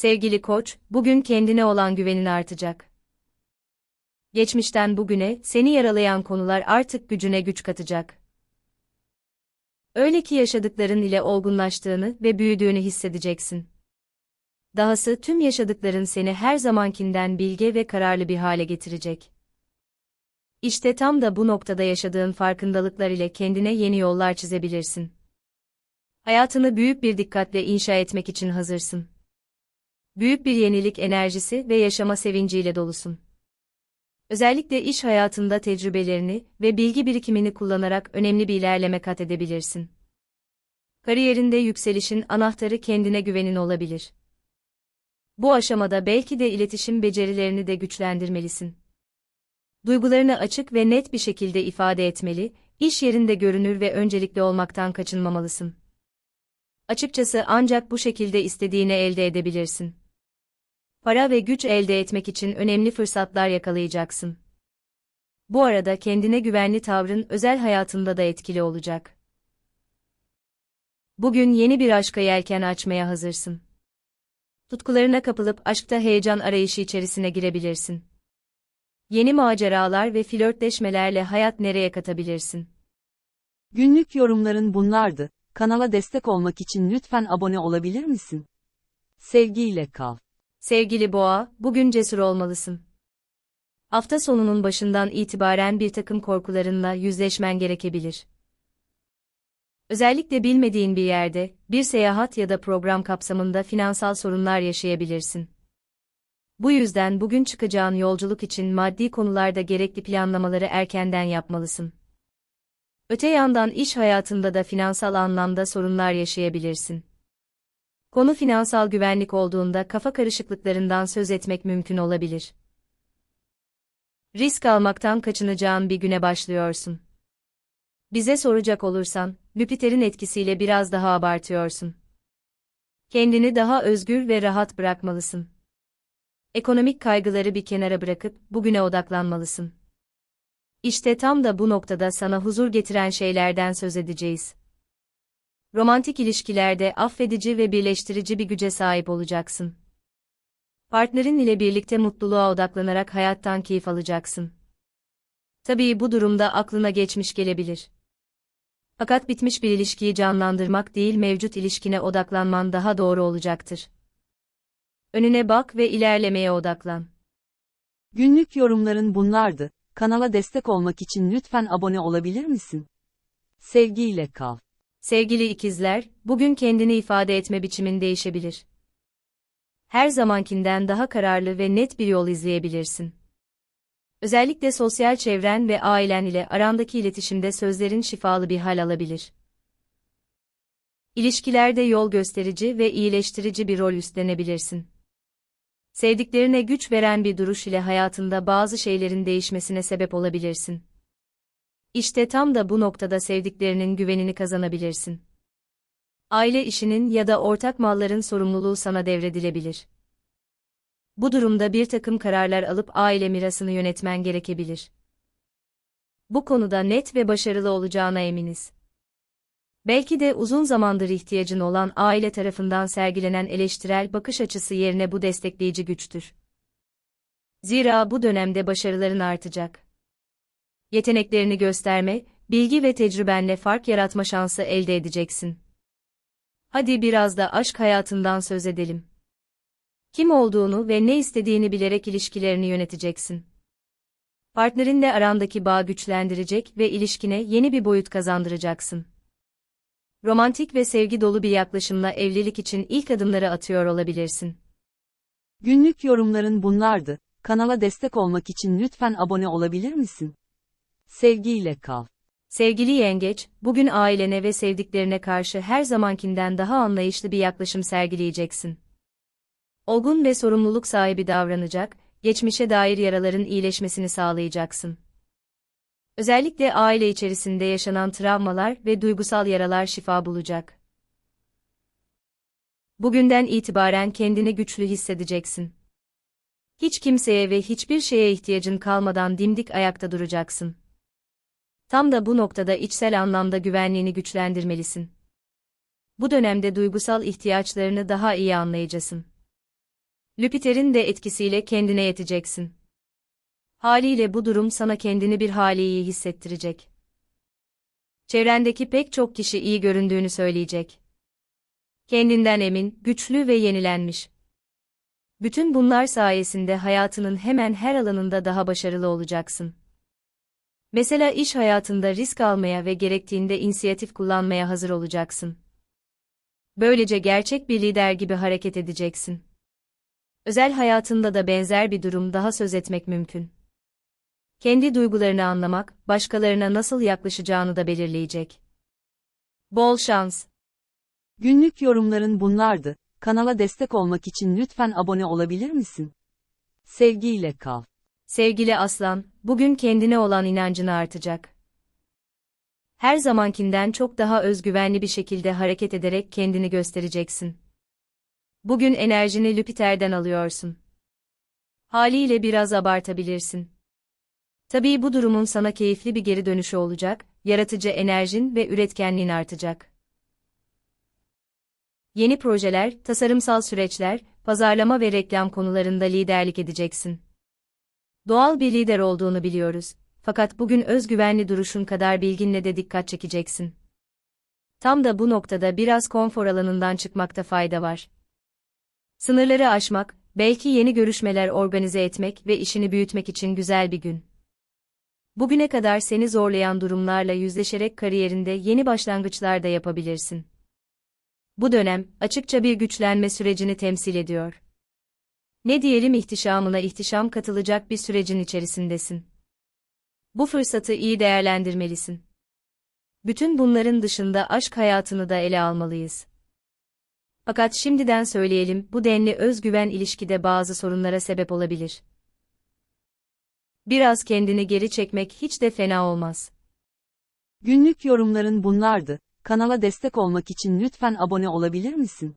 Sevgili koç, bugün kendine olan güvenin artacak. Geçmişten bugüne seni yaralayan konular artık gücüne güç katacak. Öyle ki yaşadıkların ile olgunlaştığını ve büyüdüğünü hissedeceksin. Dahası tüm yaşadıkların seni her zamankinden bilge ve kararlı bir hale getirecek. İşte tam da bu noktada yaşadığın farkındalıklar ile kendine yeni yollar çizebilirsin. Hayatını büyük bir dikkatle inşa etmek için hazırsın. Büyük bir yenilik enerjisi ve yaşama sevinciyle dolusun. Özellikle iş hayatında tecrübelerini ve bilgi birikimini kullanarak önemli bir ilerleme kat edebilirsin. Kariyerinde yükselişin anahtarı kendine güvenin olabilir. Bu aşamada belki de iletişim becerilerini de güçlendirmelisin. Duygularını açık ve net bir şekilde ifade etmeli, iş yerinde görünür ve öncelikli olmaktan kaçınmamalısın. Açıkçası ancak bu şekilde istediğini elde edebilirsin. Para ve güç elde etmek için önemli fırsatlar yakalayacaksın. Bu arada kendine güvenli tavrın özel hayatında da etkili olacak. Bugün yeni bir aşka yelken açmaya hazırsın. Tutkularına kapılıp aşkta heyecan arayışı içerisine girebilirsin. Yeni maceralar ve flörtleşmelerle hayat nereye katabilirsin? Günlük yorumların bunlardı. Kanala destek olmak için lütfen abone olabilir misin? Sevgiyle kal. Sevgili boğa, bugün cesur olmalısın. Hafta sonunun başından itibaren bir takım korkularınla yüzleşmen gerekebilir. Özellikle bilmediğin bir yerde, bir seyahat ya da program kapsamında finansal sorunlar yaşayabilirsin. Bu yüzden bugün çıkacağın yolculuk için maddi konularda gerekli planlamaları erkenden yapmalısın. Öte yandan iş hayatında da finansal anlamda sorunlar yaşayabilirsin. Konu finansal güvenlik olduğunda kafa karışıklıklarından söz etmek mümkün olabilir. Risk almaktan kaçınacağın bir güne başlıyorsun. Bize soracak olursan, Jüpiter'in etkisiyle biraz daha abartıyorsun. Kendini daha özgür ve rahat bırakmalısın. Ekonomik kaygıları bir kenara bırakıp bugüne odaklanmalısın. İşte tam da bu noktada sana huzur getiren şeylerden söz edeceğiz. Romantik ilişkilerde affedici ve birleştirici bir güce sahip olacaksın. Partnerin ile birlikte mutluluğa odaklanarak hayattan keyif alacaksın. Tabii bu durumda aklına geçmiş gelebilir. Fakat bitmiş bir ilişkiyi canlandırmak değil mevcut ilişkine odaklanman daha doğru olacaktır. Önüne bak ve ilerlemeye odaklan. Günlük yorumların bunlardı. Kanala destek olmak için lütfen abone olabilir misin? Sevgiyle kal. Sevgili ikizler, bugün kendini ifade etme biçimin değişebilir. Her zamankinden daha kararlı ve net bir yol izleyebilirsin. Özellikle sosyal çevren ve ailen ile arandaki iletişimde sözlerin şifalı bir hal alabilir. İlişkilerde yol gösterici ve iyileştirici bir rol üstlenebilirsin. Sevdiklerine güç veren bir duruş ile hayatında bazı şeylerin değişmesine sebep olabilirsin. İşte tam da bu noktada sevdiklerinin güvenini kazanabilirsin. Aile işinin ya da ortak malların sorumluluğu sana devredilebilir. Bu durumda bir takım kararlar alıp aile mirasını yönetmen gerekebilir. Bu konuda net ve başarılı olacağına eminiz. Belki de uzun zamandır ihtiyacın olan aile tarafından sergilenen eleştirel bakış açısı yerine bu destekleyici güçtür. Zira bu dönemde başarıların artacak. Yeteneklerini gösterme, bilgi ve tecrübenle fark yaratma şansı elde edeceksin. Hadi biraz da aşk hayatından söz edelim. Kim olduğunu ve ne istediğini bilerek ilişkilerini yöneteceksin. Partnerinle arandaki bağ güçlendirecek ve ilişkine yeni bir boyut kazandıracaksın. Romantik ve sevgi dolu bir yaklaşımla evlilik için ilk adımları atıyor olabilirsin. Günlük yorumların bunlardı. Kanala destek olmak için lütfen abone olabilir misin? Sevgiyle kal. Sevgili yengeç, bugün ailene ve sevdiklerine karşı her zamankinden daha anlayışlı bir yaklaşım sergileyeceksin. Olgun ve sorumluluk sahibi davranacak, geçmişe dair yaraların iyileşmesini sağlayacaksın. Özellikle aile içerisinde yaşanan travmalar ve duygusal yaralar şifa bulacak. Bugünden itibaren kendini güçlü hissedeceksin. Hiç kimseye ve hiçbir şeye ihtiyacın kalmadan dimdik ayakta duracaksın. Tam da bu noktada içsel anlamda güvenliğini güçlendirmelisin. Bu dönemde duygusal ihtiyaçlarını daha iyi anlayacaksın. Lüpiter'in de etkisiyle kendine yeteceksin. Haliyle bu durum sana kendini bir hali iyi hissettirecek. Çevrendeki pek çok kişi iyi göründüğünü söyleyecek. Kendinden emin, güçlü ve yenilenmiş. Bütün bunlar sayesinde hayatının hemen her alanında daha başarılı olacaksın. Mesela iş hayatında risk almaya ve gerektiğinde inisiyatif kullanmaya hazır olacaksın. Böylece gerçek bir lider gibi hareket edeceksin. Özel hayatında da benzer bir durum daha söz etmek mümkün. Kendi duygularını anlamak, başkalarına nasıl yaklaşacağını da belirleyecek. Bol şans. Günlük yorumların bunlardı. Kanala destek olmak için lütfen abone olabilir misin? Sevgiyle kal. Sevgili aslan, bugün kendine olan inancın artacak. Her zamankinden çok daha özgüvenli bir şekilde hareket ederek kendini göstereceksin. Bugün enerjini Lüpiter'den alıyorsun. Haliyle biraz abartabilirsin. Tabii bu durumun sana keyifli bir geri dönüşü olacak, yaratıcı enerjin ve üretkenliğin artacak. Yeni projeler, tasarımsal süreçler, pazarlama ve reklam konularında liderlik edeceksin. Doğal bir lider olduğunu biliyoruz. Fakat bugün özgüvenli duruşun kadar bilginle de dikkat çekeceksin. Tam da bu noktada biraz konfor alanından çıkmakta fayda var. Sınırları aşmak, belki yeni görüşmeler organize etmek ve işini büyütmek için güzel bir gün. Bugüne kadar seni zorlayan durumlarla yüzleşerek kariyerinde yeni başlangıçlar da yapabilirsin. Bu dönem, açıkça bir güçlenme sürecini temsil ediyor. Ne diyelim ihtişamına ihtişam katılacak bir sürecin içerisindesin. Bu fırsatı iyi değerlendirmelisin. Bütün bunların dışında aşk hayatını da ele almalıyız. Fakat şimdiden söyleyelim, bu denli özgüven ilişkide bazı sorunlara sebep olabilir. Biraz kendini geri çekmek hiç de fena olmaz. Günlük yorumların bunlardı. Kanala destek olmak için lütfen abone olabilir misin?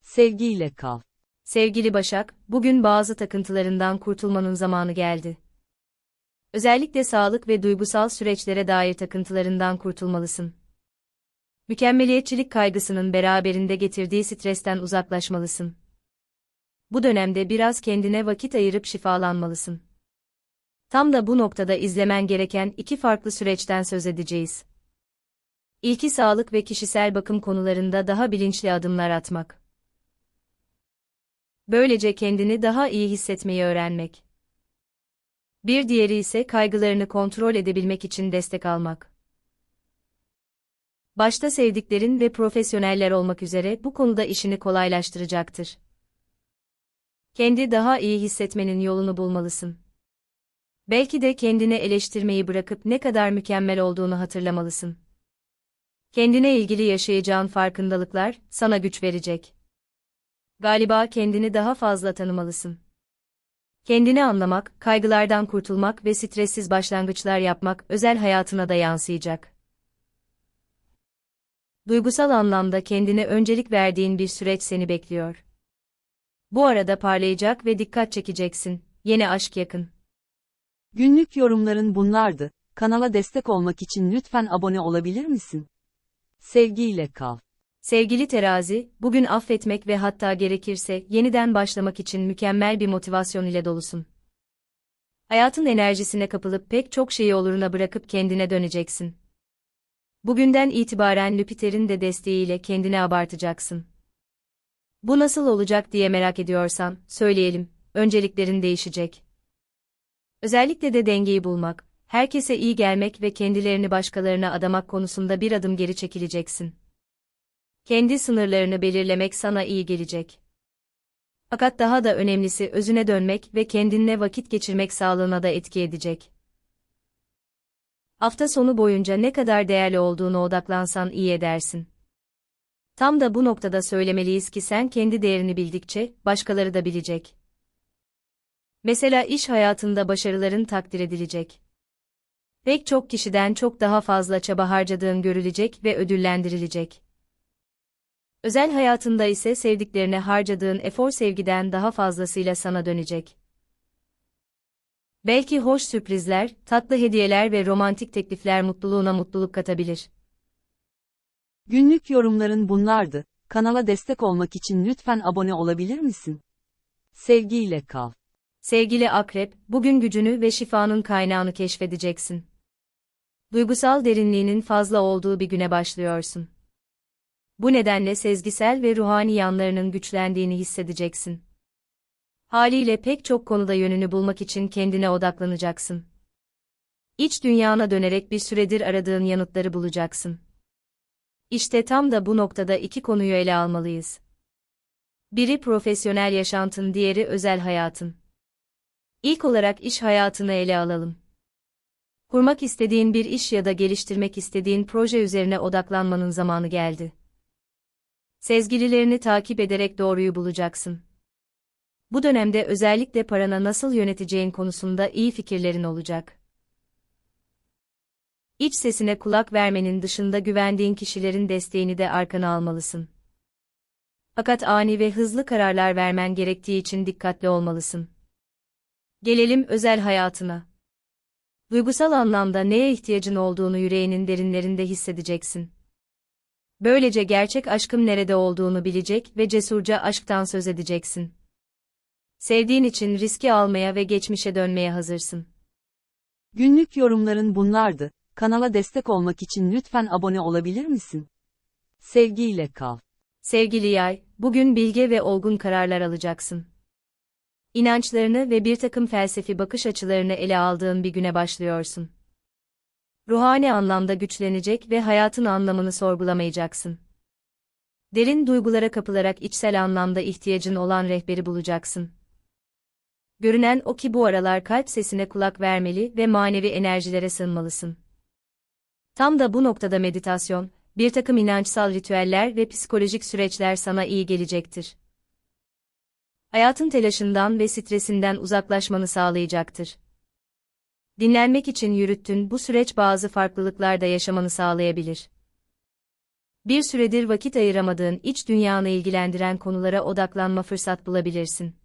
Sevgiyle kal. Sevgili Başak, bugün bazı takıntılarından kurtulmanın zamanı geldi. Özellikle sağlık ve duygusal süreçlere dair takıntılarından kurtulmalısın. Mükemmeliyetçilik kaygısının beraberinde getirdiği stresten uzaklaşmalısın. Bu dönemde biraz kendine vakit ayırıp şifalanmalısın. Tam da bu noktada izlemen gereken iki farklı süreçten söz edeceğiz. İlki sağlık ve kişisel bakım konularında daha bilinçli adımlar atmak. Böylece kendini daha iyi hissetmeyi öğrenmek. Bir diğeri ise kaygılarını kontrol edebilmek için destek almak. Başta sevdiklerin ve profesyoneller olmak üzere bu konuda işini kolaylaştıracaktır. Kendi daha iyi hissetmenin yolunu bulmalısın. Belki de kendini eleştirmeyi bırakıp ne kadar mükemmel olduğunu hatırlamalısın. Kendine ilgili yaşayacağın farkındalıklar sana güç verecek. Galiba kendini daha fazla tanımalısın. Kendini anlamak, kaygılardan kurtulmak ve stressiz başlangıçlar yapmak özel hayatına da yansıyacak. Duygusal anlamda kendine öncelik verdiğin bir süreç seni bekliyor. Bu arada parlayacak ve dikkat çekeceksin. Yeni aşk yakın. Günlük yorumların bunlardı. Kanala destek olmak için lütfen abone olabilir misin? Sevgiyle kal. Sevgili terazi, bugün affetmek ve hatta gerekirse yeniden başlamak için mükemmel bir motivasyon ile dolusun. Hayatın enerjisine kapılıp pek çok şeyi oluruna bırakıp kendine döneceksin. Bugünden itibaren Lüpiter'in de desteğiyle kendini abartacaksın. Bu nasıl olacak diye merak ediyorsan, söyleyelim, önceliklerin değişecek. Özellikle de dengeyi bulmak, herkese iyi gelmek ve kendilerini başkalarına adamak konusunda bir adım geri çekileceksin. Kendi sınırlarını belirlemek sana iyi gelecek. Fakat daha da önemlisi özüne dönmek ve kendinle vakit geçirmek sağlığına da etki edecek. Hafta sonu boyunca ne kadar değerli olduğunu odaklansan iyi edersin. Tam da bu noktada söylemeliyiz ki sen kendi değerini bildikçe başkaları da bilecek. Mesela iş hayatında başarıların takdir edilecek. Pek çok kişiden çok daha fazla çaba harcadığın görülecek ve ödüllendirilecek. Özel hayatında ise sevdiklerine harcadığın efor sevgiden daha fazlasıyla sana dönecek. Belki hoş sürprizler, tatlı hediyeler ve romantik teklifler mutluluğuna mutluluk katabilir. Günlük yorumların bunlardı. Kanala destek olmak için lütfen abone olabilir misin? Sevgiyle kal. Sevgili akrep, bugün gücünü ve şifanın kaynağını keşfedeceksin. Duygusal derinliğinin fazla olduğu bir güne başlıyorsun. Bu nedenle sezgisel ve ruhani yanlarının güçlendiğini hissedeceksin. Haliyle pek çok konuda yönünü bulmak için kendine odaklanacaksın. İç dünyana dönerek bir süredir aradığın yanıtları bulacaksın. İşte tam da bu noktada iki konuyu ele almalıyız. Biri profesyonel yaşantın, diğeri özel hayatın. İlk olarak iş hayatını ele alalım. Kurmak istediğin bir iş ya da geliştirmek istediğin proje üzerine odaklanmanın zamanı geldi. Sezgililerini takip ederek doğruyu bulacaksın. Bu dönemde özellikle parana nasıl yöneteceğin konusunda iyi fikirlerin olacak. İç sesine kulak vermenin dışında güvendiğin kişilerin desteğini de arkana almalısın. Fakat ani ve hızlı kararlar vermen gerektiği için dikkatli olmalısın. Gelelim özel hayatına. Duygusal anlamda neye ihtiyacın olduğunu yüreğinin derinlerinde hissedeceksin. Böylece gerçek aşkın nerede olduğunu bilecek ve cesurca aşktan söz edeceksin. Sevdiğin için riski almaya ve geçmişe dönmeye hazırsın. Günlük yorumların bunlardı. Kanala destek olmak için lütfen abone olabilir misin? Sevgiyle kal. Sevgili yay, bugün bilge ve olgun kararlar alacaksın. İnançlarını ve bir takım felsefi bakış açılarını ele aldığın bir güne başlıyorsun. Ruhani anlamda güçlenecek ve hayatın anlamını sorgulamayacaksın. Derin duygulara kapılarak içsel anlamda ihtiyacın olan rehberi bulacaksın. Görünen o ki bu aralar kalp sesine kulak vermeli ve manevi enerjilere sığınmalısın. Tam da bu noktada meditasyon, bir takım inançsal ritüeller ve psikolojik süreçler sana iyi gelecektir. Hayatın telaşından ve stresinden uzaklaşmanı sağlayacaktır. Dinlenmek için yürüttün bu süreç bazı farklılıklar da yaşamanı sağlayabilir. Bir süredir vakit ayıramadığın iç dünyanı ilgilendiren konulara odaklanma fırsat bulabilirsin.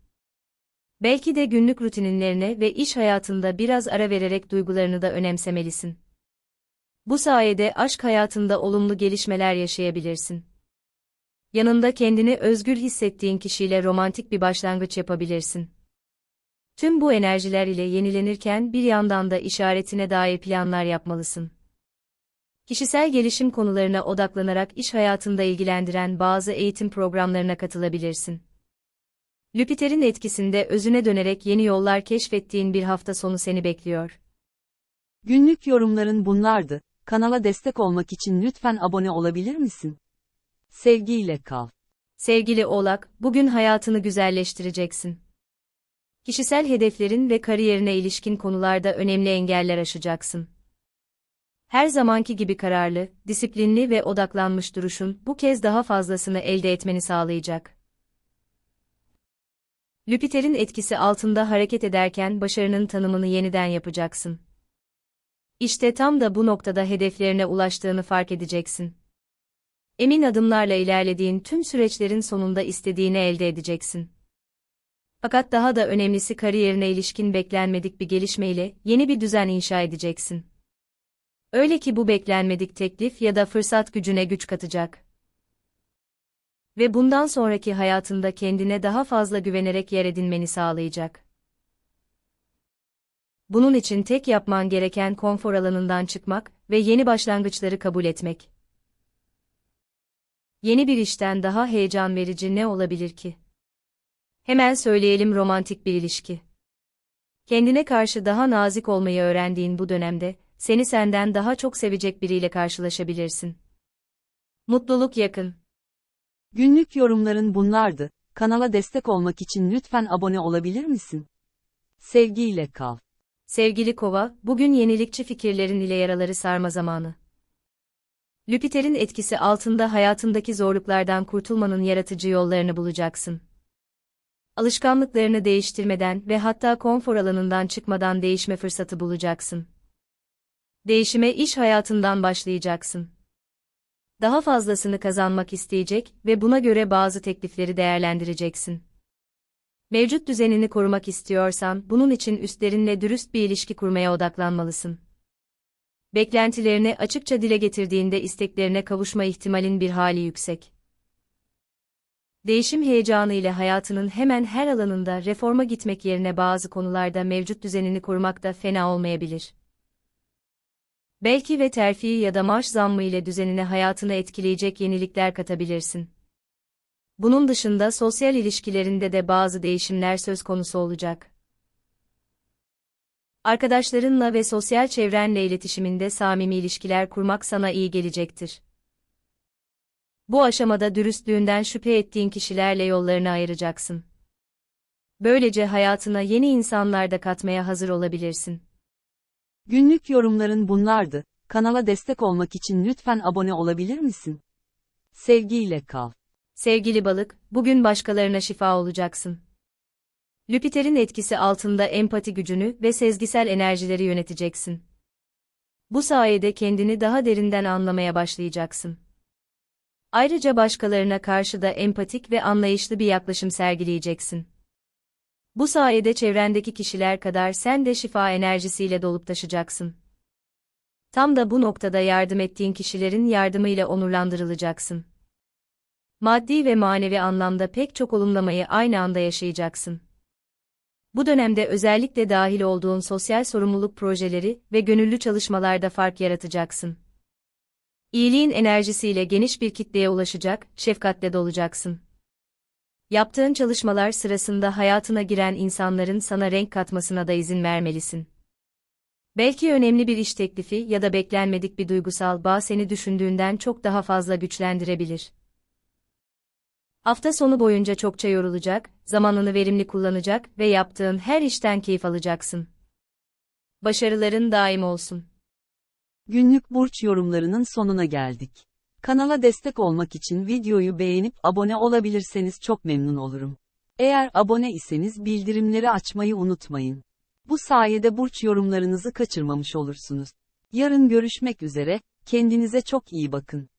Belki de günlük rutinlerine ve iş hayatında biraz ara vererek duygularını da önemsemelisin. Bu sayede aşk hayatında olumlu gelişmeler yaşayabilirsin. Yanında kendini özgür hissettiğin kişiyle romantik bir başlangıç yapabilirsin. Tüm bu enerjiler ile yenilenirken bir yandan da işaretine dair planlar yapmalısın. Kişisel gelişim konularına odaklanarak iş hayatında ilgilendiren bazı eğitim programlarına katılabilirsin. Lüpiter'in etkisinde özüne dönerek yeni yollar keşfettiğin bir hafta sonu seni bekliyor. Günlük yorumların bunlardı. Kanala destek olmak için lütfen abone olabilir misin? Sevgiyle kal. Sevgili Oğlak, bugün hayatını güzelleştireceksin. Kişisel hedeflerin ve kariyerine ilişkin konularda önemli engeller aşacaksın. Her zamanki gibi kararlı, disiplinli ve odaklanmış duruşun bu kez daha fazlasını elde etmeni sağlayacak. Lüpiter'in etkisi altında hareket ederken başarının tanımını yeniden yapacaksın. İşte tam da bu noktada hedeflerine ulaştığını fark edeceksin. Emin adımlarla ilerlediğin tüm süreçlerin sonunda istediğini elde edeceksin. Fakat daha da önemlisi kariyerine ilişkin beklenmedik bir gelişmeyle yeni bir düzen inşa edeceksin. Öyle ki bu beklenmedik teklif ya da fırsat gücüne güç katacak. Ve bundan sonraki hayatında kendine daha fazla güvenerek yer edinmeni sağlayacak. Bunun için tek yapman gereken konfor alanından çıkmak ve yeni başlangıçları kabul etmek. Yeni bir işten daha heyecan verici ne olabilir ki? Hemen söyleyelim romantik bir ilişki. Kendine karşı daha nazik olmayı öğrendiğin bu dönemde, seni senden daha çok sevecek biriyle karşılaşabilirsin. Mutluluk yakın. Günlük yorumların bunlardı. Kanala destek olmak için lütfen abone olabilir misin? Sevgiyle kal. Sevgili Kova, bugün yenilikçi fikirlerin ile yaraları sarma zamanı. Lüpiter'in etkisi altında hayatındaki zorluklardan kurtulmanın yaratıcı yollarını bulacaksın. Alışkanlıklarını değiştirmeden ve hatta konfor alanından çıkmadan değişme fırsatı bulacaksın. Değişime iş hayatından başlayacaksın. Daha fazlasını kazanmak isteyecek ve buna göre bazı teklifleri değerlendireceksin. Mevcut düzenini korumak istiyorsan, bunun için üstlerinle dürüst bir ilişki kurmaya odaklanmalısın. Beklentilerini açıkça dile getirdiğinde isteklerine kavuşma ihtimalin bir hali yüksek. Değişim heyecanı ile hayatının hemen her alanında reforma gitmek yerine bazı konularda mevcut düzenini korumak da fena olmayabilir. Belki ve terfi ya da maaş zammı ile düzenine hayatını etkileyecek yenilikler katabilirsin. Bunun dışında sosyal ilişkilerinde de bazı değişimler söz konusu olacak. Arkadaşlarınla ve sosyal çevrenle iletişiminde samimi ilişkiler kurmak sana iyi gelecektir. Bu aşamada dürüstlüğünden şüphe ettiğin kişilerle yollarını ayıracaksın. Böylece hayatına yeni insanlar da katmaya hazır olabilirsin. Günlük yorumların bunlardı. Kanala destek olmak için lütfen abone olabilir misin? Sevgiyle kal. Sevgili balık, bugün başkalarına şifa olacaksın. Lüpiter'in etkisi altında empati gücünü ve sezgisel enerjileri yöneteceksin. Bu sayede kendini daha derinden anlamaya başlayacaksın. Ayrıca başkalarına karşı da empatik ve anlayışlı bir yaklaşım sergileyeceksin. Bu sayede çevrendeki kişiler kadar sen de şifa enerjisiyle dolup taşacaksın. Tam da bu noktada yardım ettiğin kişilerin yardımıyla onurlandırılacaksın. Maddi ve manevi anlamda pek çok olumlamayı aynı anda yaşayacaksın. Bu dönemde özellikle dahil olduğun sosyal sorumluluk projeleri ve gönüllü çalışmalarda fark yaratacaksın. İyiliğin enerjisiyle geniş bir kitleye ulaşacak, şefkatle dolacaksın. Yaptığın çalışmalar sırasında hayatına giren insanların sana renk katmasına da izin vermelisin. Belki önemli bir iş teklifi ya da beklenmedik bir duygusal bağ seni düşündüğünden çok daha fazla güçlendirebilir. Hafta sonu boyunca çokça yorulacak, zamanını verimli kullanacak ve yaptığın her işten keyif alacaksın. Başarıların daim olsun. Günlük burç yorumlarının sonuna geldik. Kanala destek olmak için videoyu beğenip abone olabilirseniz çok memnun olurum. Eğer abone iseniz bildirimleri açmayı unutmayın. Bu sayede burç yorumlarınızı kaçırmamış olursunuz. Yarın görüşmek üzere, kendinize çok iyi bakın.